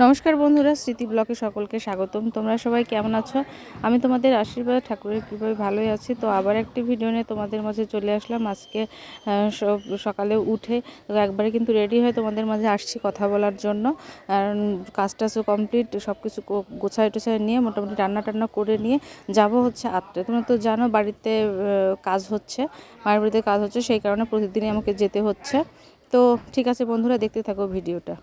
নমস্কার বন্ধুরা, স্মৃতি ব্লকে সকলকে স্বাগতম। তোমরা সবাই কেমন আছো? আমি তোমাদের আশীর্বাদ, ঠাকুরের কৃপায় ভালোই আছি। তো আবার একটি ভিডিও নিয়ে তোমাদের মাঝে চলে আসলাম। আজকে সকালে উঠে একবারে কিন্তু রেডি হয়ে তোমাদের মাঝে আসছি কথা বলার জন্য। কাজ টাজও কমপ্লিট সব কিছু গোছায় টোছায় নিয়ে মোটামুটি রান্না টান্না করে নিয়ে যাব হচ্ছে আটটায়। তোমরা তো জানো বাড়িতে কাজ হচ্ছে, মায়ের বাড়িতে কাজ হচ্ছে, সেই কারণে প্রতিদিনই আমাকে যেতে হচ্ছে। তো ঠিক আছে বন্ধুরা, দেখতে থাকো ভিডিওটা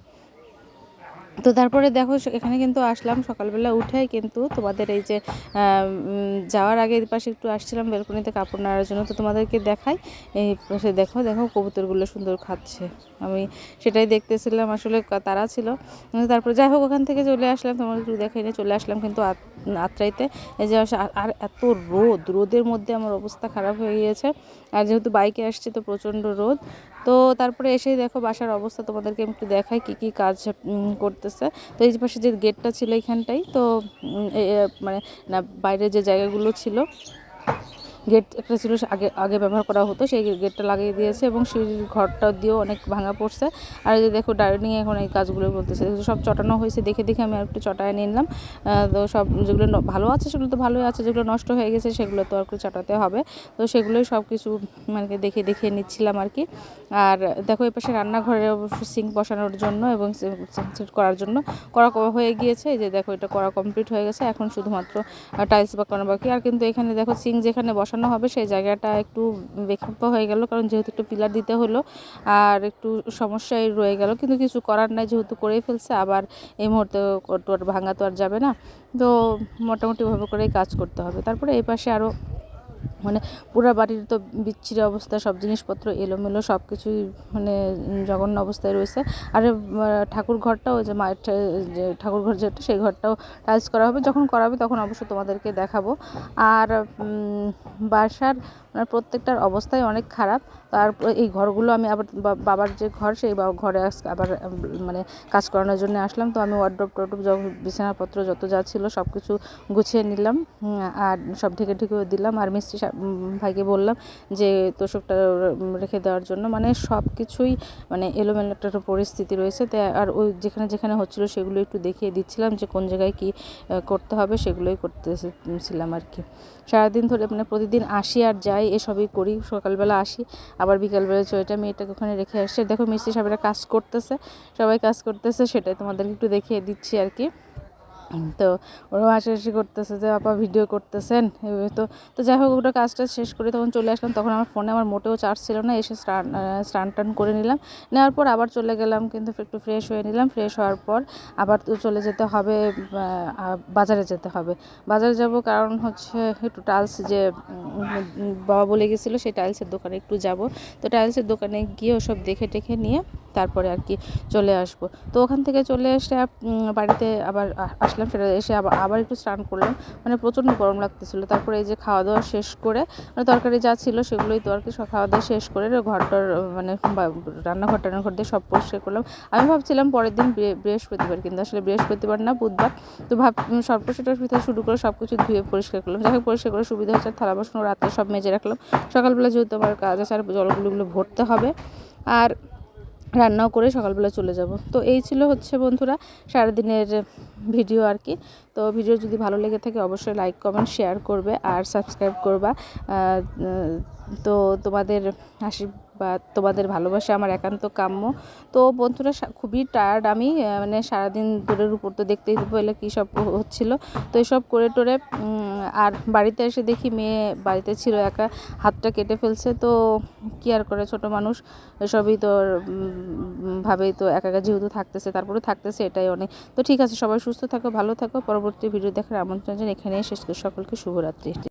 তো তারপরে দেখো এখানে কিন্তু আসলাম সকালবেলা উঠে কিন্তু তোমাদের এই যে যাওয়ার আগে পাশে একটু আসছিলাম বেলকনিতে কাপড় নাড়ার জন্য। তো তোমাদেরকে দেখাই, এই পাশে দেখো দেখো কবুতরগুলো সুন্দর খাচ্ছে। আমি সেটাই দেখতেছিলাম, আসলে তারা ছিল। তারপরে যাই হোক, ওখান থেকে চলে আসলাম। তোমার একটু দেখাই নিয়ে চলে আসলাম কিন্তু আত- আত্রাইতে। এই যে আর এত রোদ, রোদের মধ্যে আমার অবস্থা খারাপ হয়ে গিয়েছে। আর যেহেতু বাইকে আসছে তো প্রচণ্ড রোদ। তো তারপরে এসেই দেখো বাসার অবস্থা তোমাদেরকে একটু দেখাই কি কি কাজ করতেছে। তো এই পাশে যে গেটটা ছিল এখানটাই, তো মানে না, বাইরে যে জায়গাগুলো ছিল গেট একটা ছিল আগে আগে ব্যবহার করা হতো, সেই গেটটা লাগিয়ে দিয়েছে এবং সিঁড়ির ঘরটা দিয়েও অনেক ভাঙা পড়ছে। আর এই যে দেখো, ডাইনিং এখন এই কাজগুলো বলতেছে সব চটানো হয়েছে, দেখে দেখে আমি আর একটু চটায় নিলাম। তো সব যেগুলো ভালো আছে সেগুলো তো ভালোই আছে, যেগুলো নষ্ট হয়ে গেছে সেগুলো তো আর কি চটাতে হবে। তো সেগুলোই সব কিছু মানে দেখে দেখে নিচ্ছিলাম আর কি। আর দেখো, এই পাশে রান্নাঘরে অবশ্য সিঙ্ক বসানোর জন্য এবং সেট করার জন্য করা হয়ে গিয়েছে। যে দেখো, এটা করা কমপ্লিট হয়ে গেছে। এখন শুধুমাত্র টাইলস বা বাঁকানো বাকি। আর কিন্তু এখানে দেখো, সিঙ্ক যেখানে বসানো হবে, সেই জায়গাটা একটু বেখাপ্পা হয়ে গেল, কারণ যেহেতু একটু পিলার দিতে হলো আর একটু সমস্যায় রয়ে গেল, কিন্তু কিছু করার নাই, যেহেতু করেই ফেলছে, আবার এই মুহূর্তে ভাঙা তো আর যাবে না। তো মোটামুটিভাবে করেই কাজ করতে হবে। তারপরে এই পাশে আরও মানে পুরো বাড়ির তো বিচ্ছিরি অবস্থা, সব জিনিসপত্র এলোমেলো সব কিছুই মানে জঘন্য অবস্থায় রয়েছে। আর ঠাকুর ঘরটাও যে মায়ের যে ঠাকুর ঘর যেটা, সেই ঘরটাও টাইলস করা হবে। যখন করাবে তখন অবশ্য তোমাদেরকে দেখাবো। আর বাসার মানে প্রত্যেকটার অবস্থাই অনেক খারাপ। তার এই ঘরগুলো আমি আবার বাবার যে ঘর, সেই ঘরে আবার মানে কাজ করানোর জন্য আসলাম। তো আমি ওয়ার্ড্রপ টোড্রপ যত বিছানাপত্র যত যা ছিল সব কিছু গুছিয়ে নিলাম। আর সব ঢেকে ঢেকেও দিলাম। আর মিস্ত্রি ভাইকে বললাম যে তোষকটা রেখে দেওয়ার জন্য। মানে সব কিছুই মানে এলোমেলো একটা পরিস্থিতি রয়েছে। তাই আর ওই যেখানে যেখানে হচ্ছিল সেগুলো একটু দেখিয়ে দিচ্ছিলাম যে কোন জায়গায় কী করতে হবে সেগুলোই করতেছিলাম আর কি সারাদিন ধরে মানে প্রতিদিন আসি আর যাই, এসবই করি। সকালবেলা আসি, আবার বিকালবেলা চয়টা মেয়েটাকে ওখানে রেখে আসছে দেখো মিস্ত্রি সাহেবেরা কাজ করতেছে, সবাই কাজ করতেছে, সেটাই তোমাদেরকে একটু দেখিয়ে দিচ্ছি আর কি তো ওরাও হাসাহাসি করতেছে যে, আপা ভিডিও করতেছেন? তো তো যাই হোক, ওটা কাজটা শেষ করে তখন চলে আসলাম। তখন আমার ফোনে আমার মোটেও চার্জ ছিল না, এসে স্নান স্নান টান করে নিলাম। নেওয়ার পর আবার চলে গেলাম, কিন্তু একটু ফ্রেশ হয়ে নিলাম। ফ্রেশ হওয়ার পর আবার তো চলে যেতে হবে বাজারে যেতে হবে। বাজারে যাব কারণ হচ্ছে একটু টাইলস যে বাবা বলে গেছিল সেই টাইলসের দোকানে একটু যাব। তো টাইলসের দোকানে গিয়ে ওসব দেখে টেখে নিয়ে তারপরে আর কি চলে আসব। তো ওখান থেকে চলে এসে বাড়িতে আবার আ- আসলাম, সেটা এসে আবার আবার একটু স্নান করলাম। মানে প্রচণ্ড গরম লাগতেছিলো। তারপরে এই যে খাওয়া দাওয়া শেষ করে মানে তরকারি যা ছিল সেগুলোই তো আর কি সব খাওয়া দাওয়া শেষ করে ঘরটার মানে রান্নাঘর টান্নাঘর দিয়ে সব পরিষ্কার করলাম। আমি ভাবছিলাম পরের দিন বৃহ- বৃহস্পতিবার, কিন্তু আসলে বৃহস্পতিবার না, বুধবার। তো ভাব সর্বশেষ থেকে শুরু করে সব কিছু ধুয়ে পরিষ্কার করলাম। যাকে পরিষ্কার করে সুবিধা হচ্ছে থালা বাসন রাতে সব মেজে রাখলাম। সকালবেলা যেহেতু আমার কাজ আছে, আর জলগুলো ভরতে হবে। আর রান্নাও করে সকালবেলা চলে যাব। তো এই ছিল হচ্ছে বন্ধুরা সারাদিনের ভিডিও আর কি। তো ভিডিও যদি ভালো লেগে থাকে অবশ্যই লাইক, কমেন্ট, শেয়ার করবে আর সাবস্ক্রাইব করবা। তো তোমাদের আশীর্বাদ তোমাদের ভালোবাসা আমার একান্ত কাম্য। তো বন্ধুরা খুবই টায়ার্ড আমি মানে সারাদিন দূরের উপর তো দেখতেই পেলে কী সব হচ্ছিল। তো এসব করে টোরে আর বাড়িতে এসে দেখি মেয়ে বাড়িতে ছিল, একা হাতটা কেটে ফেলছে। তো কি আর করে, ছোট মানুষ এসবই তোর ভাবেই তো একা একা যেহেতু থাকতেছে তারপরে থাকতেছে, এটাই অনেক। তো ঠিক আছে, সবাই সুস্থ থাকো, ভালো থাকো। পরবর্তী ভিডিও দেখার আমন্ত্রণ জানাই এখানেই শেষ করি। সকলকে শুভরাত্রি।